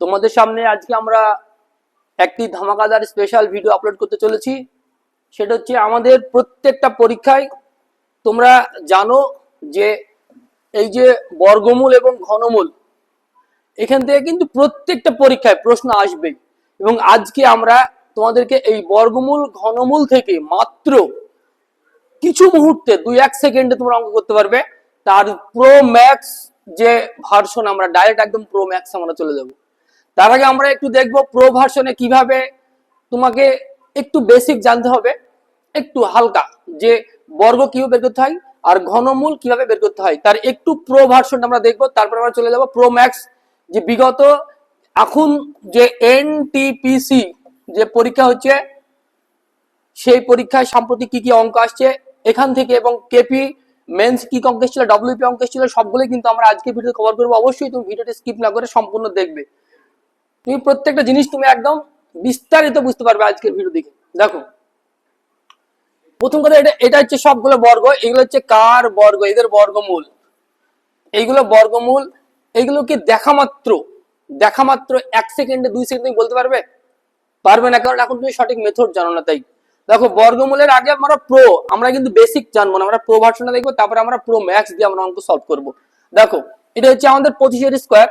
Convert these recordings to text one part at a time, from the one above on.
তোমাদের সামনে আজকে আমরা একটি ধামাকাদার স্পেশাল ভিডিও আপলোড করতে চলেছি। সেটা হচ্ছে আমাদের প্রত্যেকটা পরীক্ষায় তোমরা জানো যে এই যে বর্গমূল এবং ঘনমূল, এখান থেকে কিন্তু প্রত্যেকটা পরীক্ষায় প্রশ্ন আসবে এবং আজকে আমরা তোমাদেরকে এই বর্গমূল, ঘনমূল থেকে মাত্র কিছু মুহূর্তে, দুই এক সেকেন্ডে তোমরা অঙ্ক করতে পারবে। তার প্রো ম্যাক্স যে ভার্সন আমরা ডাইরেক্ট একদম প্রো ম্যাক্স আমরা চলে যাব। তার আগে আমরা একটু দেখব প্রো ভার্সনে কীভাবে তোমাকে একটু বেসিক জানতে হবে। একটু হালকা যে বর্গ কীভাবে বের করতে হয় আর ঘনমূল কীভাবে বের করতে হয়। তার একটু প্রো ভার্সন আমরা দেখব, তারপর আমরা চলে যাব প্রো ম্যাক্স যে বিগত এখন যে এনটিপিসি যে পরীক্ষা হচ্ছে, সেই পরীক্ষায় সাম্প্রতিক কি কি অঙ্ক আসছে, এখান থেকে এবং কেপি মেন্স কি অঙ্ক ছিল ডব্লিউপি অঙ্ক ছিল সবগুলোই কিন্তু আমরা আজকে ভিডিও কভার করব। অবশ্যই তুমি ভিডিওটি স্কিপ না করে সম্পূর্ণ দেখবে। তুমি প্রত্যেকটা জিনিস তুমি একদম বিস্তারিত বুঝতে পারবে আজকের ভিডিও দেখে। দেখো। প্রথম কথা এটা এটা হচ্ছে সবগুলো বর্গ, এগুলো হচ্ছে কার বর্গ, এদের বর্গমূল। এইগুলো বর্গমূল এইগুলোকে দেখা মাত্র দেখা মাত্র এক সেকেন্ডে, দুই সেকেন্ড তুমি বলতে পারবে? পারবে না, কারণ এখন তুমি সঠিক মেথড জানো না, তাই। দেখো, বর্গমূলের আগে আমরা প্রো আমরা কিন্তু বেসিক জানব না, আমরা প্রো ভার্সনটা দেখব, তারপরে আমরা প্রো ম্যাক্স দিয়ে আমরা অঙ্ক সলভ করব। দেখো, এটা হচ্ছে আমাদের পঁচিশের স্কোয়ার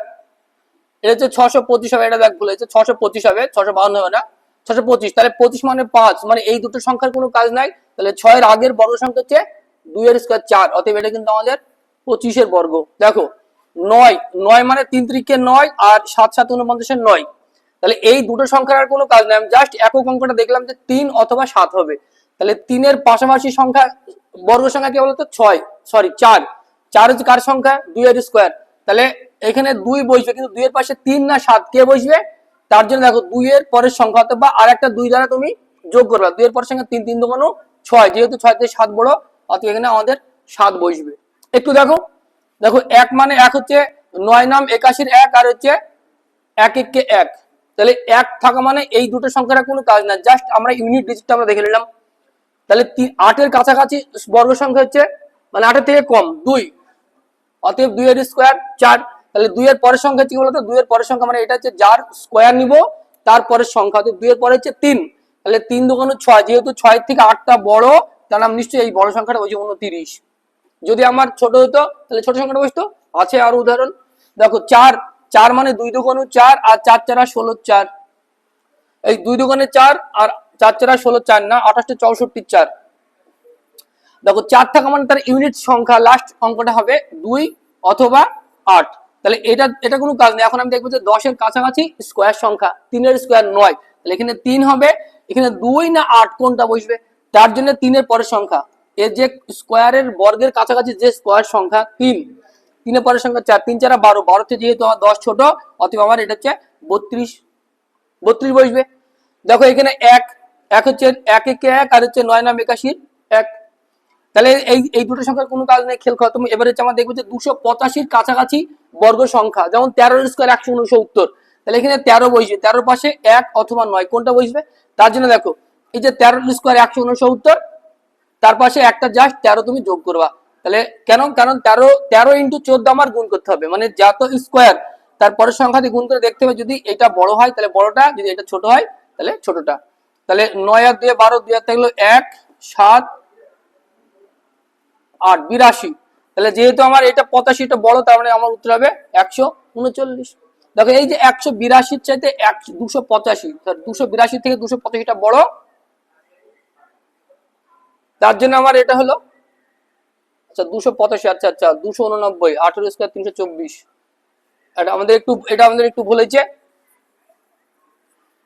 এটা হচ্ছে ছশো পঁচিশ হবে, এটা ভুল হচ্ছে ছশো পঁচিশ হবে, ছশো বাহান্ন হবে না। ছশো পঁচিশ, তাহলে পঁচিশ মানে পাঁচ মানে এই দুটো সংখ্যার কোনো কাজ নাই। তাহলে ছয়ের আগের বর্গ সংখ্যা হচ্ছে দুইয়ের স্কোয়ার চার, অতএব এটা কিন্তু আমাদের পঁচিশের বর্গ। দেখো, নয় নয় মানে তিন ত্রিকে নয় আর সাত সাত উনপঞ্চাশের নয়। তাহলে এই দুটো সংখ্যার আর কোনো কাজ নাই। আমি জাস্ট একক অঙ্কটা দেখলাম যে তিন অথবা সাত হবে। তাহলে তিনের পাশাপাশি সংখ্যা, বর্গ সংখ্যা কি বলতো? ছয় সরি চার। চার হচ্ছে কার সংখ্যা? দুইয়ের স্কোয়ার তাহলে এখানে দুই বসবে, কিন্তু দুইয়ের পাশে তিন না সাত কে বসবে? তার জন্য দেখো দুইয়ের পরের সংখ্যা অথবা আর একটা দুই দ্বারা তুমি যোগ করবে। দুইয়ের পরের সংখ্যা তিন তিন দোকানো ছয়, যেহেতু ছয় থেকে সাত বড়, অতএব এখানে আমাদের সাত বসবে। একটু দেখো দেখো এক মানে এক হচ্ছে নয় নাম একাশির এক, আর হচ্ছে এক এককে এক। তাহলে এক থাকা মানে এই দুটো সংখ্যার কোনো কাজ না জাস্ট আমরা ইউনিট ডিজিটটা আমরা দেখে নিলাম। তাহলে আটের কাছাকাছি বর্গ সংখ্যা হচ্ছে মানে আটের থেকে কম, দুই। অতএব দুইয়ের স্কোয়ার চার। তাহলে দুইয়ের পরের সংখ্যা কি বলতো? দুইয়ের পরের সংখ্যা মানে এটা হচ্ছে যার স্কোয়ার নিব তারপরের সংখ্যা। অতএব দুইয়ের পরে হচ্ছে তিন। তাহলে তিন দোকানো ছয়, যেহেতু ছয় থেকে আটটা বড়, তাহলে আমি নিশ্চয়ই এই বড় সংখ্যাটা বলছি উনতিরিশ। যদি আমার ছোট হতো, তাহলে ছোট সংখ্যাটা বসতো? আছে আর উদাহরণ। দেখো, চার চার মানে দুই দোকানো চার আর চার চার ষোলো চার। এই দুই দোকানে চার আর চার চার ষোলো চার না, আঠাশটা চৌষট্টি চার। দেখো, চার থাকা মানে তার ইউনিট সংখ্যা লাস্ট অঙ্কটা হবে দুই অথবা আট। তাহলে এটা এটা কোনো কাজ নেই। এখন আমি দেখব যে দশের কাছাকাছি স্কোয়ার সংখ্যা, তিনের স্কোয়ার নয়। তাহলে এখানে তিন হবে, এখানে দুই না আট, কোনটা বসবে? তার জন্য তিনের পরের সংখ্যা। এর যে স্কোয়ারের বর্গের কাছাকাছি যে স্কোয়ার সংখ্যা, তিন। তিনের পরের সংখ্যা চার, তিন, চারা বারো। বারোতে যেহেতু আমার দশ ছোট অথবা আমার এটা হচ্ছে বত্রিশ বত্রিশ বসবে। দেখো, এখানে এক এক হচ্ছে এক, একে এক, আর হচ্ছে নয় নাম একাশির এক। তাহলে এই এই দুটো সংখ্যার কোনো কাজ নেই, খেল খতম। এবারে হচ্ছে আমরা দেখব যে দুশো পঁচাশির কাছাকাছি বর্গ সংখ্যা, যেমন তেরোর স্কোয়ার একশো উনসত্তর তাহলে এখানে তেরো বসবে, তেরোর পাশে এক অথবা নয়, কোনটা বসবে? তার জন্য দেখো, এই যে তেরোর স্কোয়ার একশো উনসত্তর তার পাশে একটা জাস্ট তেরো তুমি যোগ করবা। তাহলে কেন? কারণ তেরো তেরো ইন্টু চোদ্দ আমার গুণ করতে হবে। মানে যত স্কোয়ার তারপরের সংখ্যা দিয়ে গুণ করে দেখতে হবে, যদি এটা বড় হয়, তাহলে বড়টা, যদি এটা ছোট হয়, তাহলে ছোটটা। তাহলে নয় আর দুয়ে বারো দুই আর থাকল এক, সাত আট, বিরাশি। তাহলে যেহেতু আমার এটা পঁচাশিটা বড়, তার মানে আমার উত্তর হবে একশো উনচল্লিশ। দেখো, এই যে একশো বিরাশির চাইতে এক, দুশো পঁচাশি দুশো বিরাশি থেকে দুশো পঁচাশিটা বড়। তার জন্য আমার এটা হলো আচ্ছা দুশো পঁচাশি আচ্ছা আচ্ছা দুশো উননব্বই, আঠেরো স্কোয়ার তিনশো চব্বিশ। এটা আমাদের একটু, এটা আমাদের একটু ভুল হয়েছে।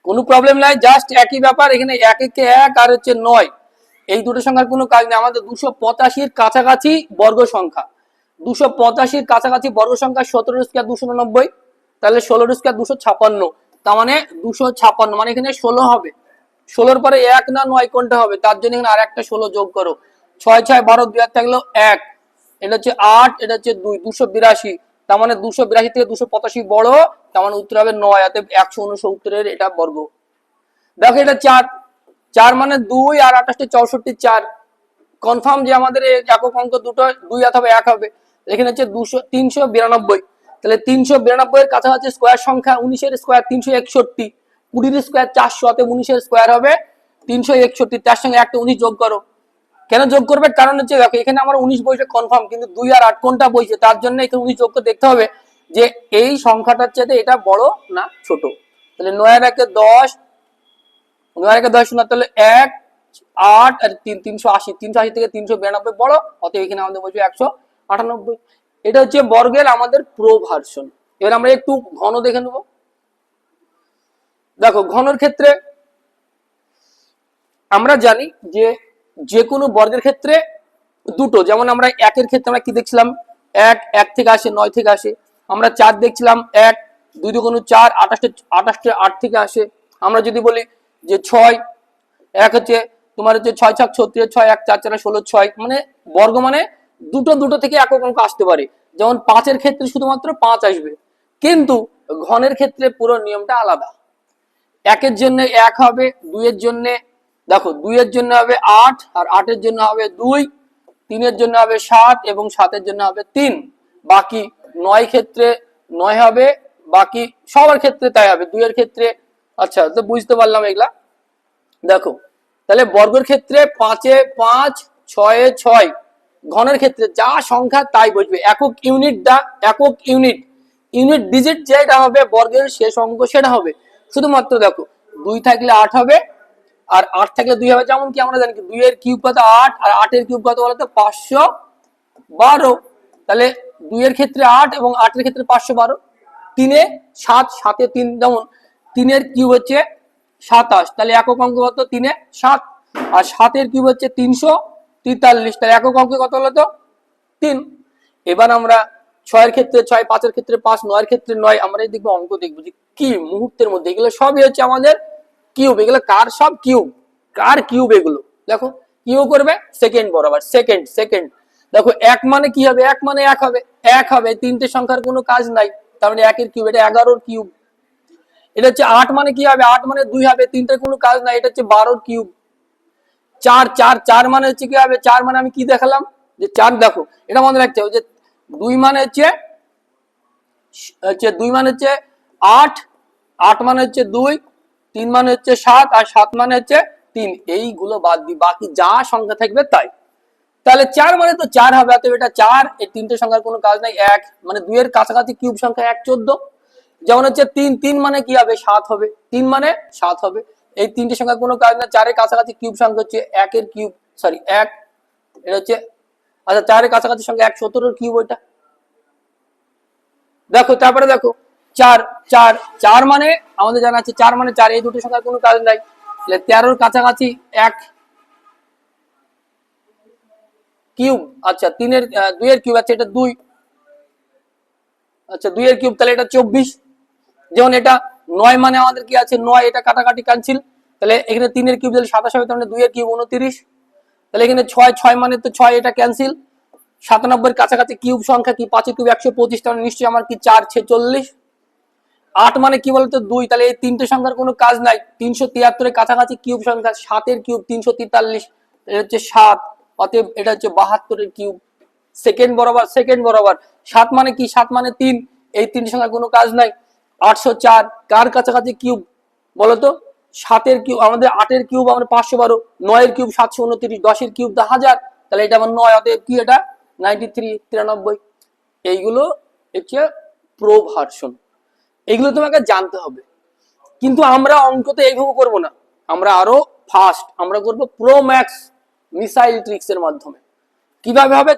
কোনো প্রবলেম নাই জাস্ট একই ব্যাপার, এখানে এক একে এক আর হচ্ছে নয়। এই দুটো সংখ্যার কোনো কাজ নেই। আমাদের দুশো পঁচাশির কাছাকাছি বর্গ সংখ্যা। দুশো পঁচাশির কাছাকাছি বর্গ সংখ্যা সতেরো স্কোয়ার দুশো উননব্বই, তাহলে ষোলোর স্কোয়ার দুশো ছাপান্ন। তার মানে দুশো ছাপান্ন মানে এখানে ষোলো হবে। ষোলোর পরে এক না নয় কোনটা হবে? তার জন্য এখানে আর একটা ষোলো যোগ করো। ছয় ছয় বারো দুই আর থাকল এক। এটা হচ্ছে আট, এটা হচ্ছে দুই, দুশো বিরাশি। তার মানে দুশো বিরাশি থেকে দুশো পঁচাশি বড়, তার মানে উত্তর হবে নয়, অতএব একশো উনসত্তরের এটা বর্গ। দেখো এটা চার। চার মানে দুই আর আঠাশটি চৌষট্টি চার। কনফার্ম যে আমাদের এই একক অঙ্ক দুটো, দুই অথবা এক হবে। এখানে হচ্ছে দুশো, তিনশো বিরানব্বই। তাহলে তিনশো বিরানব্বই এর কাছাকাছি স্কোয়ার সংখ্যা উনিশের স্কোয়ার তিনশো একষট্টি। কুড়ির স্কোয়ার চারশো, অতএব উনিশের স্কোয়ার হবে তিনশো একষট্টি। তার সঙ্গে একটা উনিশ যোগ করো। কেন যোগ করবে? কারণ হচ্ছে দেখো, এখানে আমার উনিশ বইছে কনফার্ম কিন্তু দুই আর আট কোনটা বইছে? তার জন্য এখানে উনিশ যোগ করে দেখতে হবে যে এই সংখ্যাটার চেয়ে এটা বড় না ছোট? তাহলে নয়ের একে দশ একে দশ শূন্য, তাহলে এক, আট আর তিন, তিনশো আশি তিনশো আশি থেকে তিনশো বিরানব্বই বড়, অতএব এখানে আমাদের একশো আটানব্বই। এটা হচ্ছে বর্গের আমাদের প্রো ভার্সন এবার আমরা একটু ঘন দেখে নেব। দেখো, ঘনর ক্ষেত্রে আমরা জানি যে যে কোনো বর্গের ক্ষেত্রে দুটো, যেমন আমরা একের ক্ষেত্রে আমরা কি দেখছিলাম? এক এক থেকে আসে, নয় থেকে আসে। আমরা চার দেখছিলাম, এক, দুই দুগুণ চার, আঠাশটা আঠাশটা আট থেকে আসে। আমরা যদি বলি যে ছয়, এক হচ্ছে তোমার হচ্ছে ছয় ছক ছত্রিশ, ছয় এক চার চার ষোলো, ছয় মানে বর্গ মানে দুটো দুটো থেকে একক অঙ্ক আসতে পারে। যেমন পাঁচের ক্ষেত্রে শুধুমাত্র পাঁচ আসবে, কিন্তু ঘনের ক্ষেত্রে পুরো নিয়মটা আলাদা। একের জন্য এক হবে, দুইয়ের জন্য, দেখো, দুইয়ের জন্য হবে আট, আর আটের জন্য হবে দুই, তিনের জন্য হবে সাত, এবং সাতের জন্য হবে তিন। বাকি নয় ক্ষেত্রে নয় হবে, বাকি সবার ক্ষেত্রে তাই হবে। দুইয়ের ক্ষেত্রে আচ্ছা তো বুঝতে পারলাম এগুলা। দেখো, তাহলে বর্গের ক্ষেত্রে পাঁচে পাঁচ, ছয়ে ছয়, ঘনের ক্ষেত্রে যা সংখ্যা তাই বসবে। একক ইউনিট দা একক ইউনিট ইউনিট ডিজিট যেটা হবে, বর্গের শেষ অঙ্ক সেটা হবে। শুধুমাত্র দেখো, দুই থাকলে আট হবে, আর আট থাকলে দুই হবে। যেমন কি আমরা জানি কি, দুইয়ের কিউব কত আট, আর আটের কিউব কত বলতো? পাঁচশো বারো। তাহলে দুইয়ের ক্ষেত্রে আট এবং আটের ক্ষেত্রে পাঁচশো বারো। তিনে সাত, সাতে তিন, যেমন তিনের কিউব হচ্ছে সাতাশ, তাহলে একক অঙ্ক কত? তিনে সাত। আর সাতের কিউব হচ্ছে তিনশো তেতাল্লিশ, তাহলে একক অঙ্ক কত হলো তো? তিন। এবার আমরা ছয়ের ক্ষেত্রে ছয়, পাঁচের ক্ষেত্রে পাঁচ, নয়ের ক্ষেত্রে নয়, আমরা এই দেখব অঙ্ক দেখব যে কি মুহূর্তের মধ্যে। এগুলো সবই হচ্ছে আমাদের কিউব। এগুলো কার? সব কিউব। কার কিউব এগুলো? দেখো, কিউ করবে সেকেন্ড বরাবর, সেকেন্ড সেকেন্ড। দেখো, এক মানে কি হবে? এক মানে এক হবে। এক হবে। তিনটে সংখ্যার কোনো কাজ নাই। তার মানে একের কিউব, এটা এগারোর কিউব। এটা হচ্ছে আট মানে কি হবে? আট মানে দুই হবে, তিনটে কোনো কাজ নাই, এটা হচ্ছে বারোর কিউব চার চার চার মানে হচ্ছে কি হবে? চার মানে আমি কি দেখালাম? যে চার দেখো, এটা মনে রাখতে হবে যে দুই মানে হচ্ছে হচ্ছে দুই মানে হচ্ছে আট আট মানে হচ্ছে দুই, তিন মানে হচ্ছে সাত, আর সাত মানে হচ্ছে তিন। এইগুলো বাদ দি, বাকি যা সংখ্যা থাকবে তাই। তাহলে চার মানে তো চার হবে, অতএব এটা চার, এই তিনটে সংখ্যার কোনো কাজ নাই, এক মানে দুইয়ের কাছাকাছি কিউব সংখ্যা এক, চোদ্দ। যেমন হচ্ছে তিন তিন মানে কি হবে? সাত হবে। তিন মানে সাত হবে। এই তিনটে সংখ্যার কোনো কাজ না। চারের কাছাকাছি কিউব সংখ্যা হচ্ছে একের কিউব সরি এক। এটা হচ্ছে আচ্ছা চারের কাছাকাছি সংখ্যা এক, সতেরোর কিউব ওইটা। দেখো, তারপরে দেখো, চার চার চার মানে আমাদের জানা আছে চার মানে চার, এই দুটো সংখ্যার কোনো কাজ নাই। তাহলে তেরোর কাছাকাছি এক কিউব আচ্ছা তিনের দুইয়ের কিউব আছে, এটা দুই। আচ্ছা দুইয়ের কিউব তাহলে এটা চব্বিশ। যেমন এটা নয় মানে আমাদের কি আছে? নয়, এটা কাটাকাটি কানছিল তাহলে এখানে তিনের কিউব তাহলে সাতাশ হবে তাহলে দুইয়ের কিউব উনত্রিশ। তাহলে এখানে ছয় ছয় মানে তো ছয়, এটা ক্যান্সেল সাতানব্বই কাছাকাছি কিউব সংখ্যা কি? পাঁচের কিউব একশো পঁচিশ, তাহলে নিশ্চয়ই আমার কি চার ছেচল্লিশ আট মানে কি বলতো? দুই। তাহলে এই তিনটে সংখ্যার কোনো কাজ নাই। তিনশো তিয়াত্তরের কাছাকাছি কিউব সংখ্যা, সাতের কিউব তিনশো তেতাল্লিশ, এটা হচ্ছে সাত। অতএব এটা হচ্ছে বাহাত্তরের কিউব সেকেন্ড বরাবর সেকেন্ড বরাবর। সাত মানে কি? সাত মানে তিন। এই তিনটে সংখ্যার কোনো কাজ নাই। আটশো চার, কার কাছাকাছি কিউব বলতো? সাতের কিউব আমাদের আটের কিউব আমরা পাঁচশো বারো, নয়ের কিউব সাতশো উনত্রিশ, দশের কিউব দা হাজার। তাহলে এটা আমার নয়, অতএব কি এটা? নাইনটি থ্রি তিরানব্বই। এইগুলো হচ্ছে প্রো ভার্সন এগুলো তোমাকে জানতে হবে। কিন্তু আমরা অঙ্কতে এইভাবে করব না। আমরা আরও ফাস্ট আমরা করব প্রো ম্যাক্স মিসাইল ট্রিক্স এর মাধ্যমে। কীভাবে হবে?